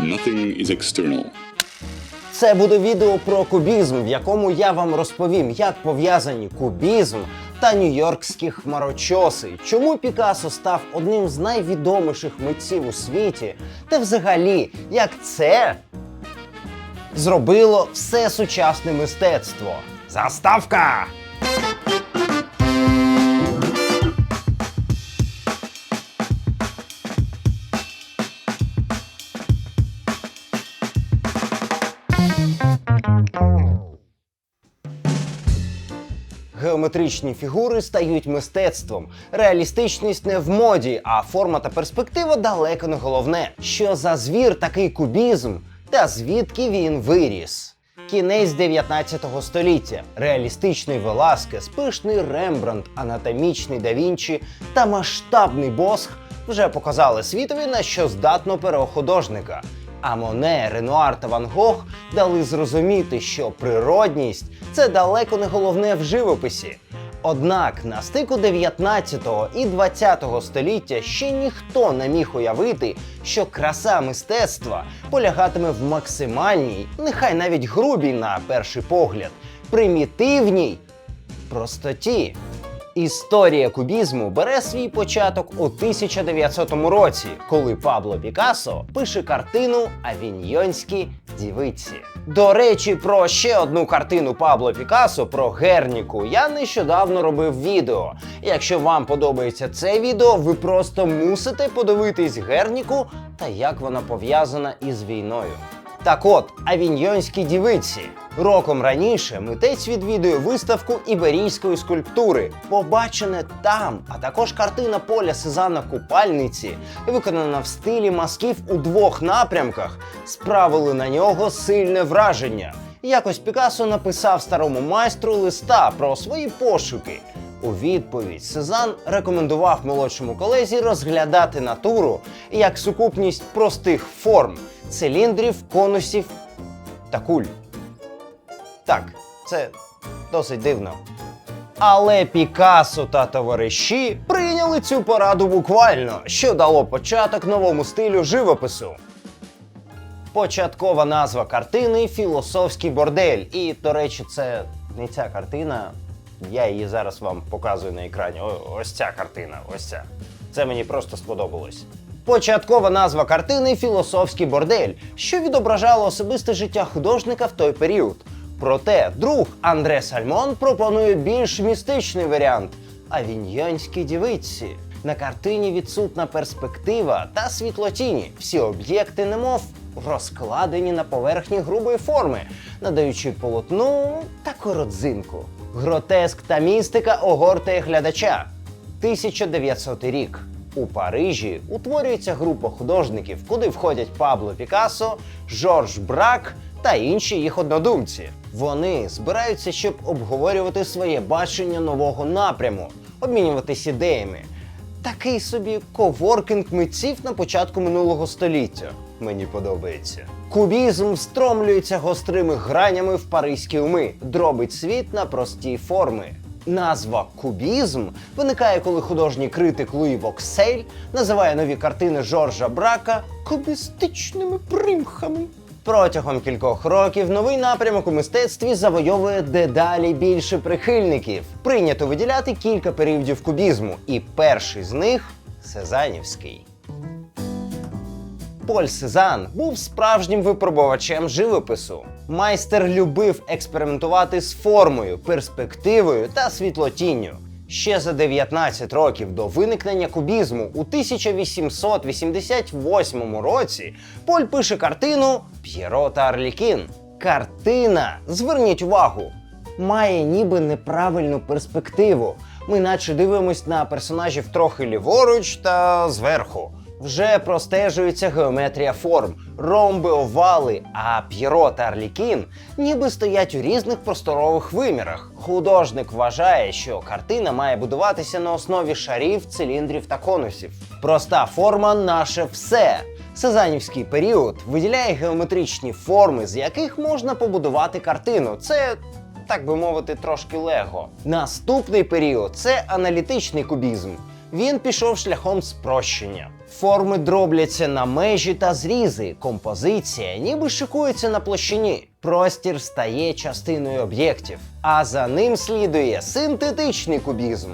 Nothing is external. Це буде відео про кубізм, в якому я вам розповім, як пов'язані кубізм та нью-йоркські хмарочоси, чому Пікассо став одним з найвідоміших митців у світі, та взагалі, як це зробило все сучасне мистецтво. Заставка! Геометричні фігури стають мистецтвом. Реалістичність не в моді, а форма та перспектива далеко не головне. Що за звір такий кубізм? Та звідки він виріс? Кінець 19 століття. Реалістичний Веласкес, пишний Рембрандт, анатомічний да Вінчі та масштабний Босх вже показали світові, на що здатно перо художника. А Моне, Ренуар та Ван Гог дали зрозуміти, що природність це далеко не головне в живописі. Однак на стику 19 і 20 століття ще ніхто не міг уявити, що краса мистецтва полягатиме в максимальній, нехай навіть грубій на перший погляд, примітивній простоті. Історія кубізму бере свій початок у 1900 році, коли Пабло Пікассо пише картину Авіньйонські дівиці. До речі, про ще одну картину Пабло Пікассо про Герніку я нещодавно робив відео. Якщо вам подобається це відео, ви просто мусите подивитись Герніку та як вона пов'язана із війною. Так от, авіньйонські дівиці. Роком раніше митець відвідує виставку іберійської скульптури, побачене там, а також картина поля Сезана Купальниці, виконана в стилі масків у двох напрямках, справили на нього сильне враження. Якось Пікассо написав старому майстру листа про свої пошуки. У відповідь Сезан рекомендував молодшому колезі розглядати натуру як сукупність простих форм циліндрів, конусів та куль. Так, це досить дивно. Але Пікассо та товариші прийняли цю пораду буквально, що дало початок новому стилю живопису. Початкова назва картини Філософський бордель. І, до речі, це не ця картина. Я її зараз вам показую на екрані. О- ось ця картина. Ось ця. Це мені просто сподобалось. Початкова назва картини Філософський бордель, що відображало особисте життя художника в той період. Проте друг Андре Сальмон пропонує більш містичний варіант авіньйонські дівиці. На картині відсутна перспектива та світлотіні. Всі об'єкти, немов розкладені на поверхні грубої форми, надаючи полотну таку родзинку. Гротеск та містика огортає глядача. 1900 рік. У Парижі утворюється група художників, куди входять Пабло Пікассо, Жорж Брак та інші їх однодумці. Вони збираються, щоб обговорювати своє бачення нового напряму, обмінюватись ідеями. Такий собі коворкінг митців на початку минулого століття. Мені подобається. Кубізм встромлюється гострими гранями в паризькі уми, дробить світ на прості форми. Назва кубізм виникає, коли художній критик Луї Воксель називає нові картини Жоржа Брака кубістичними примхами. Протягом кількох років новий напрямок у мистецтві завойовує дедалі більше прихильників. Прийнято виділяти кілька періодів кубізму, і перший з них Сезанівський. Поль Сезан був справжнім випробувачем живопису. Майстер любив експериментувати з формою, перспективою та світлотінню. Ще за 19 років до виникнення кубізму у 1888 році Поль пише картину П'єро та Арлікін. Картина, зверніть увагу, має ніби неправильну перспективу. Ми наче дивимось на персонажів трохи ліворуч та зверху. Вже простежується геометрія форм, ромби, овали, а П'єро та Арлікін ніби стоять у різних просторових вимірах. Художник вважає, що картина має будуватися на основі шарів, циліндрів та конусів. Проста форма наше все. Сезанівський період виділяє геометричні форми, з яких можна побудувати картину. Це так би мовити, трошки лего. Наступний період це аналітичний кубізм. Він пішов шляхом спрощення. Форми дробляться на межі та зрізи. Композиція ніби шикується на площині. Простір стає частиною об'єктів, а за ним слідує синтетичний кубізм.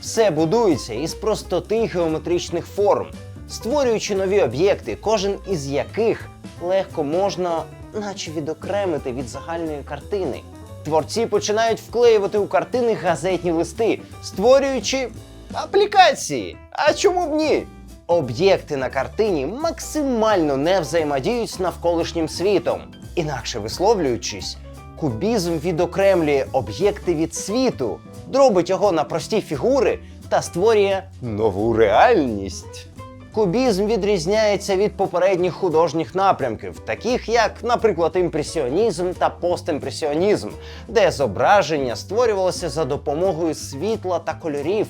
Все будується із простоти геометричних форм, створюючи нові об'єкти, кожен із яких легко можна, наче відокремити від загальної картини. Творці починають вклеювати у картини газетні листи, створюючи аплікації. А чому б ні? Об'єкти на картині максимально не взаємодіють з навколишнім світом. Інакше висловлюючись, кубізм відокремлює об'єкти від світу, дробить його на прості фігури та створює нову реальність. Кубізм відрізняється від попередніх художніх напрямків, таких як, наприклад, імпресіонізм та постімпресіонізм, де зображення створювалося за допомогою світла та кольорів,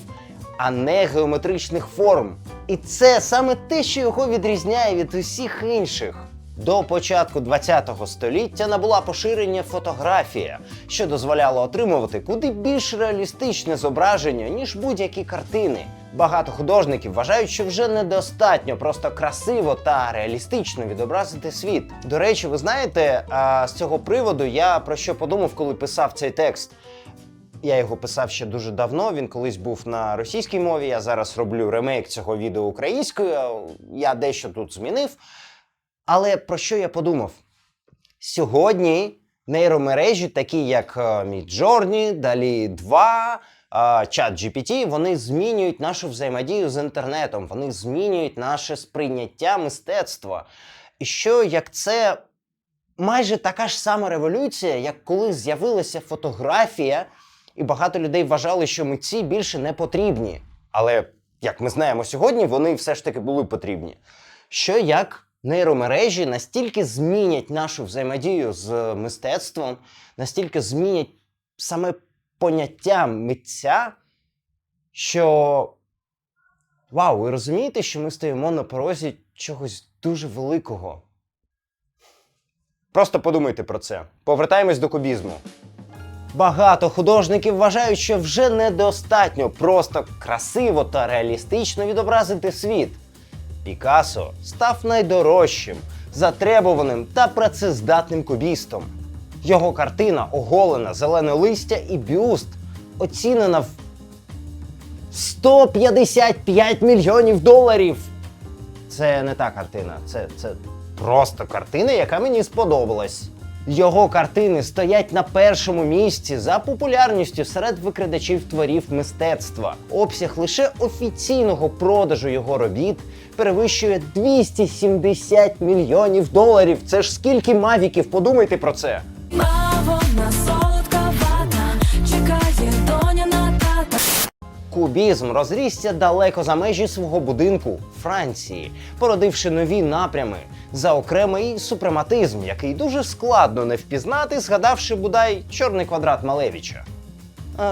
а не геометричних форм. І це саме те, що його відрізняє від усіх інших. До початку ХХ століття набула поширення фотографія, що дозволяло отримувати куди більш реалістичне зображення, ніж будь-які картини. Багато художників вважають, що вже недостатньо просто красиво та реалістично відобразити світ. До речі, ви знаєте, з цього приводу я про що подумав, коли писав цей текст. Я його писав ще дуже давно. Він колись був на російській мові. Я зараз роблю ремейк цього відео українською. Я дещо тут змінив. Але про що я подумав? Сьогодні нейромережі, такі як е, Midjourney, DALL-E 2, ChatGPT, вони змінюють нашу взаємодію з інтернетом, вони змінюють наше сприйняття мистецтва. І що як це майже така ж сама революція, як коли з'явилася фотографія, і багато людей вважали, що митці більше не потрібні. Але як ми знаємо сьогодні, вони все ж таки були потрібні. Що як нейромережі настільки змінять нашу взаємодію з мистецтвом, настільки змінять саме поняття митця, що вау, ви розумієте, що ми стоїмо на порозі чогось дуже великого. Просто подумайте про це. Повертаємось до кубізму. Багато художників вважають, що вже недостатньо просто красиво та реалістично відобразити світ. Пікассо став найдорожчим, затребуваним та працездатним кубістом. Його картина оголена, зелене листя і бюст оцінена в 155 мільйонів доларів. Це не та картина, це, це просто картина, яка мені сподобалась. Його картини стоять на першому місці за популярністю серед викрадачів творів мистецтва. Обсяг лише офіційного продажу його робіт перевищує 270 мільйонів доларів. Це ж скільки мавіків, подумайте про це. Кубізм розрісся далеко за межі свого будинку Франції, породивши нові напрями за окремий супрематизм, який дуже складно не впізнати, згадавши бодай чорний квадрат Малевича.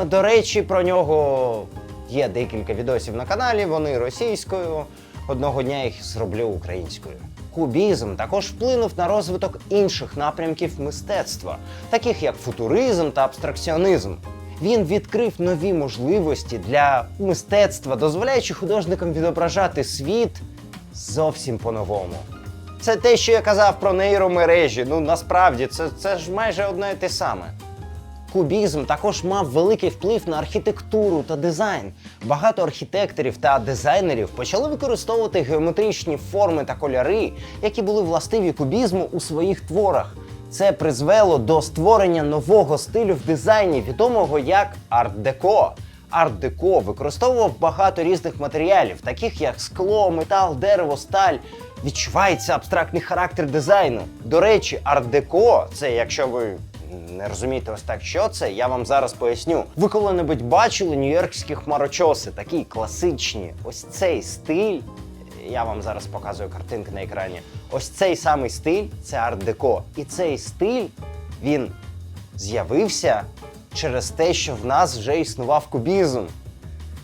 До речі, про нього є декілька відосів на каналі, вони російською. Одного дня їх зроблю українською. Кубізм також вплинув на розвиток інших напрямків мистецтва, таких як футуризм та абстракціонізм. Він відкрив нові можливості для мистецтва, дозволяючи художникам відображати світ зовсім по-новому. Це те, що я казав про нейромережі. Ну насправді це, це ж майже одне і те саме. Кубізм також мав великий вплив на архітектуру та дизайн. Багато архітекторів та дизайнерів почали використовувати геометричні форми та кольори, які були властиві кубізму у своїх творах. Це призвело до створення нового стилю в дизайні, відомого як арт-деко. Арт-деко використовував багато різних матеріалів, таких як скло, метал, дерево, сталь. Відчувається абстрактний характер дизайну. До речі, арт-деко це, якщо ви не розумієте ось так, що це, я вам зараз поясню. Ви коли-небудь бачили нью-йоркські хмарочоси, такі класичні. Ось цей стиль. Я вам зараз показую картинки на екрані. Ось цей самий стиль це арт-деко. І цей стиль він з'явився через те, що в нас вже існував кубізм.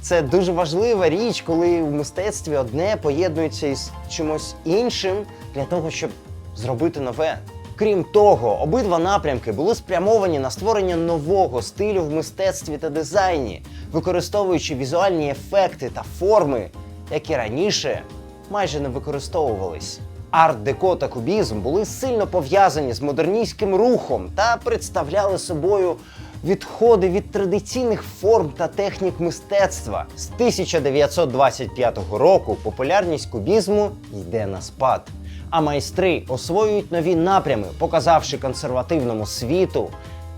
Це дуже важлива річ, коли в мистецтві одне поєднується із чимось іншим для того, щоб зробити нове. Крім того, обидва напрямки були спрямовані на створення нового стилю в мистецтві та дизайні, використовуючи візуальні ефекти та форми, які раніше майже не використовувались. Арт-деко та кубізм були сильно пов'язані з модерністським рухом та представляли собою відходи від традиційних форм та технік мистецтва. З 1925 року популярність кубізму йде на спад. А майстри освоюють нові напрями, показавши консервативному світу,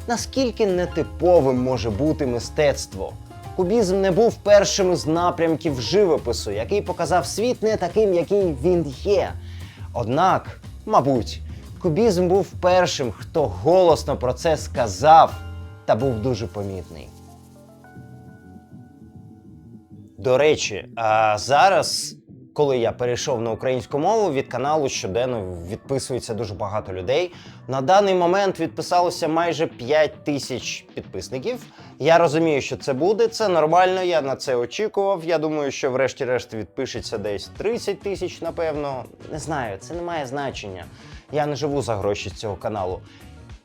наскільки нетиповим може бути мистецтво. Кубізм не був першим з напрямків живопису, який показав світ не таким, який він є. Однак, мабуть, кубізм був першим, хто голосно про це сказав та був дуже помітний. До речі, а зараз, коли я перейшов на українську мову, від каналу щоденно відписується дуже багато людей. На даний момент відписалося майже 5 тисяч підписників. Я розумію, що це буде, це нормально, я на це очікував. Я думаю, що врешті-решт відпишеться десь 30 тисяч, напевно. Не знаю, це не має значення. Я не живу за гроші з цього каналу.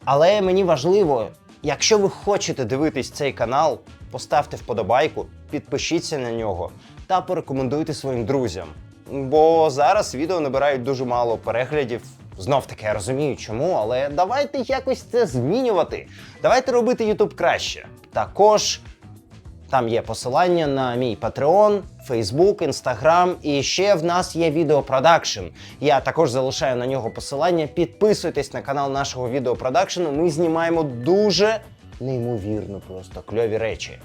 Але мені важливо, якщо ви хочете дивитись цей канал, поставте вподобайку, підпишіться на нього та порекомендуйте своїм друзям. Бо зараз відео набирають дуже мало переглядів. Знов таки я розумію, чому, але давайте якось це змінювати. Давайте робити YouTube краще. Також там є посилання на мій Patreon, Facebook, Instagram і ще в нас є відеопродакшн. Я також залишаю на нього посилання. Підписуйтесь на канал нашого відеопродакшену. Ми знімаємо дуже неймовірно просто кльові речі.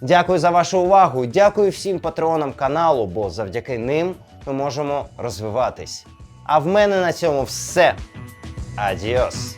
Дякую за вашу увагу. Дякую всім патреонам каналу, бо завдяки ним ми можемо розвиватись. А в мене на цьому все. Адіос!